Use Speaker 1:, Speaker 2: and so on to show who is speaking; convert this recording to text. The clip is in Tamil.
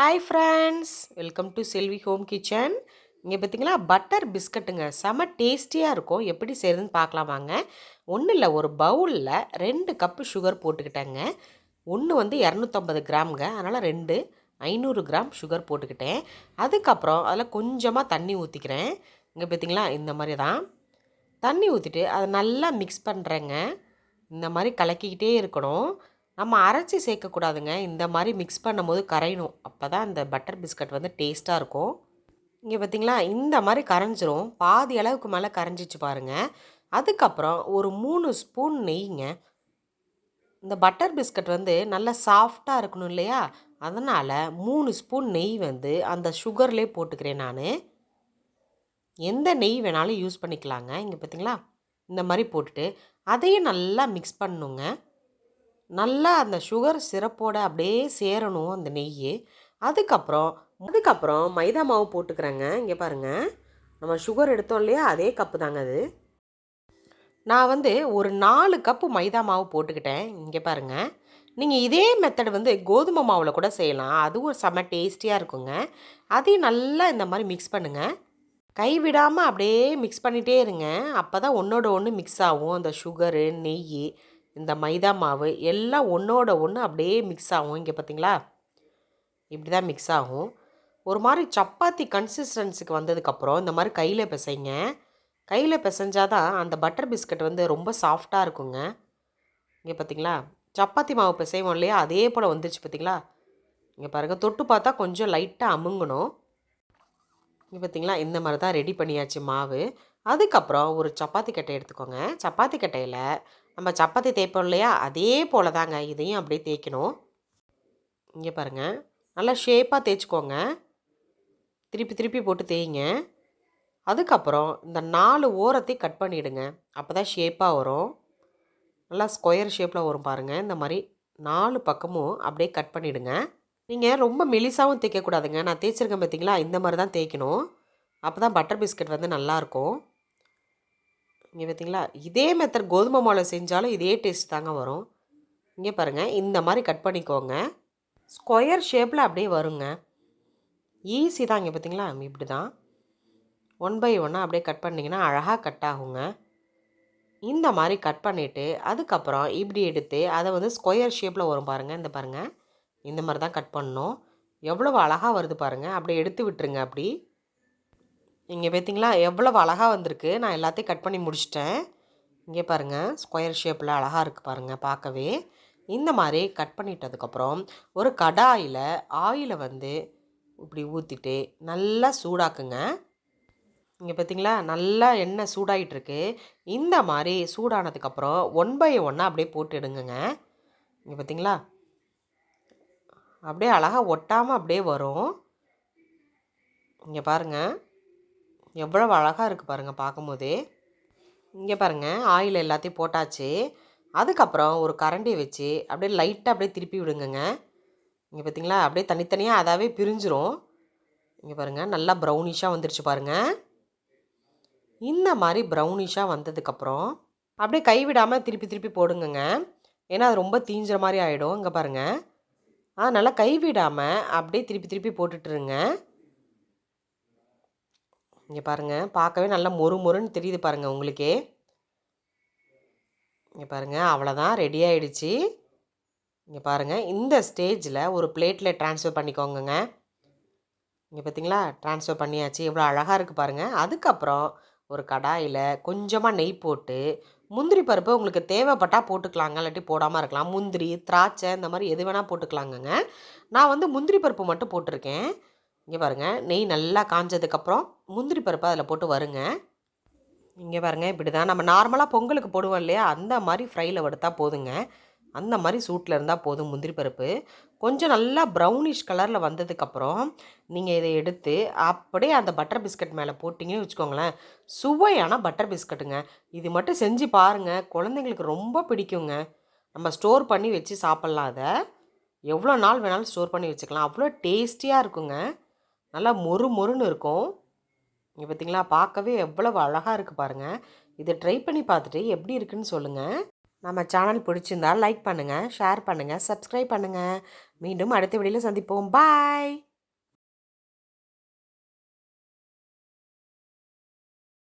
Speaker 1: Hi friends welcome to Selvi home kitchen இங்கே பார்த்தீங்களா பட்டர் பிஸ்கட்டுங்க செம டேஸ்டியாக இருக்கும். எப்படி செய்கிறதுன்னு பார்க்கலாம் வாங்க. ஒன்றும் இல்லை ஒரு பவுலில் ரெண்டு கப்பு சுகர் போட்டுக்கிட்டேங்க. ஒன்று வந்து இரநூத்தம்பது கிராம்ங்க. அதனால் ரெண்டு ஐநூறு கிராம் சுகர் போட்டுக்கிட்டேன். அதுக்கப்புறம் அதில் கொஞ்சமாக தண்ணி ஊற்றிக்கிறேன் இங்கே பார்த்தீங்களா இந்த மாதிரி தான் தண்ணி ஊற்றிட்டு அதை நல்லா மிக்ஸ் பண்ணுறேங்க இந்த மாதிரி கலக்கிக்கிட்டே இருக்கணும். நம்ம அரைச்சி சேர்க்கக்கூடாதுங்க. இந்த மாதிரி மிக்ஸ் பண்ணும்போது கரையணும். அப்போ தான் இந்த பட்டர் பிஸ்கட் வந்து டேஸ்ட்டாக இருக்கும். இங்கே பார்த்தீங்களா இந்த மாதிரி கரைஞ்சிரும். பாதி அளவுக்கு மேலே கரைஞ்சிச்சு பாருங்கள் அதுக்கப்புறம் ஒரு மூணு ஸ்பூன் நெய்ங்க. இந்த பட்டர் பிஸ்கட் வந்து நல்லா சாஃப்டாக இருக்கணும் இல்லையா? அதனால் மூணு ஸ்பூன் நெய் வந்து அந்த சுகர்லேயே போட்டுக்கிறேன் நான். எந்த நெய் வேணாலும் யூஸ் பண்ணிக்கலாங்க. இங்கே பார்த்தீங்களா இந்த மாதிரி போட்டுட்டு அதையும் நல்லா மிக்ஸ் பண்ணுங்க நல்லா அந்த சுகர் சிரப்போடு அப்படியே சேரணும் அந்த நெய் அதுக்கப்புறம் அதுக்கப்புறம் மைதா மாவு போட்டுக்கிறேங்க. இங்கே பாருங்கள் நம்ம சுகர் எடுத்தோம் இல்லையா? அதே கப்பு தாங்க அது. நான் வந்து ஒரு நாலு கப்பு மைதா மாவு போட்டுக்கிட்டேன். இங்கே பாருங்கள் நீங்கள் இதே மெத்தட் வந்து கோதுமை மாவில் கூட செய்யலாம். அதுவும் செம்ம டேஸ்டியாக இருக்குங்க. அதையும் நல்லா இந்த மாதிரி மிக்ஸ் பண்ணுங்கள் கைவிடாமல் அப்படியே மிக்ஸ் பண்ணிகிட்டே இருங்க. அப்போ தான் ஒன்றோட ஒன்று மிக்ஸ் ஆகும். அந்த சுகரு நெய் இந்த மைதா மாவு எல்லாம் ஒன்றோட ஒன்று அப்படியே மிக்ஸ் ஆகும். இங்கே பார்த்தீங்களா இப்படி தான் மிக்ஸ் ஆகும். ஒரு மாதிரி சப்பாத்தி கன்சிஸ்டன்சிக்கு வந்ததுக்கப்புறம் இந்த மாதிரி கையில் பிசைங்க. கையில் பிசைஞ்சால் தான் அந்த பட்டர் பிஸ்கட் வந்து ரொம்ப சாஃப்டாக இருக்குங்க. இங்கே பார்த்தீங்களா சப்பாத்தி மாவு பிசைவோம் இல்லையா? அதே போல் வந்துச்சு பார்த்தீங்களா இங்கே பாருங்கள் தொட்டு பார்த்தா கொஞ்சம் லைட்டாக அமுங்கணும். இங்கே பார்த்தீங்களா இந்த மாதிரி தான் ரெடி பண்ணியாச்சு மாவு. அதுக்கப்புறம் ஒரு சப்பாத்தி கட்டை எடுத்துக்கோங்க. சப்பாத்தி கட்டையில் நம்ம சப்பாத்தி தேய்ப்போம் இல்லையா? அதே போல் தாங்க இதையும் அப்படியே தேய்க்கணும். இங்கே பாருங்கள் நல்லா ஷேப்பாக தேய்ச்சிக்கோங்க. திருப்பி திருப்பி போட்டு தேய்ங்க. அதுக்கப்புறம் இந்த நாலு ஓரத்தையும் கட் பண்ணிவிடுங்க அப்போ தான் ஷேப்பாக வரும். நல்லா ஸ்கொயர் ஷேப்பில் வரும் பாருங்கள் இந்த மாதிரி நாலு பக்கமும் அப்படியே கட் பண்ணிவிடுங்க நீங்கள் ரொம்ப மெலிசாவும் தேய்க்கக்கூடாதுங்க. நான் தேய்ச்சிருக்கேன் பார்த்தீங்களா இந்த மாதிரி தான் தேய்க்கணும். அப்போ தான் பட்டர் பிஸ்கட் வந்து நல்லாயிருக்கும் இங்கே பார்த்தீங்களா இதே மெத்தட் கோதுமை மாவில் செஞ்சாலும் இதே டேஸ்ட் தாங்க வரும். இங்கே பாருங்கள் இந்த மாதிரி கட் பண்ணிக்கோங்க. ஸ்கொயர் ஷேப்பில் அப்படியே வருங்க. ஈஸி தான் இங்கே பார்த்தீங்களா இப்படி தான் ஒன் பை ஒன்னாக அப்படியே கட் பண்ணிங்கன்னா அழகாக கட் ஆகுங்க. இந்த மாதிரி கட் பண்ணிவிட்டு அதுக்கப்புறம் இப்படி எடுத்து அதை வந்து ஸ்கொயர் ஷேப்பில் வரும் பாருங்கள் இந்த பாருங்கள் இந்த மாதிரி தான் கட் பண்ணணும். எவ்வளோ அழகாக வருது பாருங்கள் அப்படியே எடுத்து விட்டுருங்க அப்படி. இங்கே பார்த்தீங்களா எவ்வளோ அழகாக வந்திருக்கு. நான் எல்லாத்தையும் கட் பண்ணி முடிச்சிட்டேன். இங்கே பாருங்கள் ஸ்கொயர் ஷேப்பில் அழகாக இருக்குது பாருங்கள் பார்க்கவே. இந்த மாதிரி கட் பண்ணிட்டதுக்கப்புறம் ஒரு கடாயில் ஆயிலை வந்து இப்படி ஊற்றிட்டு நல்லா சூடாக்குங்க. இங்கே பார்த்தீங்களா நல்லா எண்ணெய் சூடாகிட்டுருக்கு இந்த மாதிரி சூடானதுக்கப்புறம் ஒன் பை ஒன்னாக அப்படியே போட்டுடுங்கங்க இங்கே பார்த்தீங்களா அப்படியே அழகாக ஒட்டாமல் அப்படியே வரும். இங்கே பாருங்கள் எவ்வளோ அழகாக இருக்குது பாருங்கள் பார்க்கும்போதே. இங்கே பாருங்கள் ஆயில் எல்லாத்தையும் போட்டாச்சு. அதுக்கப்புறம் ஒரு கரண்டி வச்சு அப்படியே லைட்டாக அப்படியே திருப்பி விடுங்கங்க. இங்கே பார்த்தீங்களா அப்படியே தனித்தனியாக அதாவே பிரிஞ்சிரும். இங்கே பாருங்கள் நல்லா ப்ரௌனிஷாக வந்துருச்சு பாருங்கள் இந்த மாதிரி ப்ரௌனிஷாக வந்ததுக்கப்புறம் அப்படியே கைவிடாமல் திருப்பி திருப்பி போடுங்கங்க. ஏன்னா அது ரொம்ப தீஞ்சுற மாதிரி ஆகிடும் இங்கே பாருங்கள் அதனால் கைவிடாமல் அப்படியே திருப்பி திருப்பி போட்டுட்டுருங்க. இங்கே பாருங்கள் பார்க்கவே நல்லா மொறு மொறுன்னு தெரியுது பாருங்கள் உங்களுக்கே. இங்கே பாருங்கள் அவ்வளோதான் ரெடி ஆகிடுச்சி இங்கே பாருங்கள் இந்த ஸ்டேஜில் ஒரு பிளேட்டில் ட்ரான்ஸ்ஃபர் பண்ணிக்கோங்கங்க. இங்கே பார்த்தீங்களா ட்ரான்ஸ்ஃபர் பண்ணியாச்சு. எவ்வளோ அழகாக இருக்குது பாருங்கள் அதுக்கப்புறம் ஒரு கடாயில் கொஞ்சமாக நெய் போட்டு முந்திரி பருப்பு உங்களுக்கு தேவைப்பட்டால் போட்டுக்கலாங்க. இல்லாட்டி போடாமல் இருக்கலாம். முந்திரி திராட்சை இந்த மாதிரி எது வேணால் போட்டுக்கலாங்கங்க. நான் வந்து முந்திரி பருப்பு மட்டும் போட்டிருக்கேன். இங்கே பாருங்கள் நெய் நல்லா காஞ்சதுக்கப்புறம் முந்திரி பருப்பு அதில் போட்டு வருங்க. இங்கே பாருங்கள் இப்படி தான் நம்ம நார்மலாக பொங்கலுக்கு போடுவோம் இல்லையா? அந்த மாதிரி ஃப்ரையில் வடுத்தால் போதுங்க. அந்த மாதிரி சூட்டில் இருந்தால் போதும் முந்திரி பருப்பு. கொஞ்சம் நல்லா ப்ரௌனிஷ் கலரில் வந்ததுக்கப்புறம் நீங்கள் இதை எடுத்து அப்படியே அந்த பட்டர் பிஸ்கட் மேலே போட்டிங்கன்னு வச்சுக்கோங்களேன். சுவையான பட்டர் பிஸ்கட்டுங்க இது மட்டும் செஞ்சு பாருங்கள் குழந்தைங்களுக்கு ரொம்ப பிடிக்குங்க. நம்ம ஸ்டோர் பண்ணி வச்சு சாப்பிட்லாம் அதை. எவ்வளோ நாள் வேணாலும் ஸ்டோர் பண்ணி வச்சுக்கலாம். அவ்வளோ டேஸ்டியாக இருக்குங்க. நல்லா மொறு மொறுன்னு இருக்கும். இங்கே பார்த்தீங்களா பார்க்கவே எவ்வளவு அழகாக இருக்குது பாருங்கள் இதை ட்ரை பண்ணி பார்த்துட்டு எப்படி இருக்குன்னு சொல்லுங்கள் நம்ம சேனல் பிடிச்சிருந்தால் லைக் பண்ணுங்கள் ஷேர் பண்ணுங்கள் சப்ஸ்கிரைப் பண்ணுங்கள் மீண்டும் அடுத்த வீடியோவில் சந்திப்போம். பாய்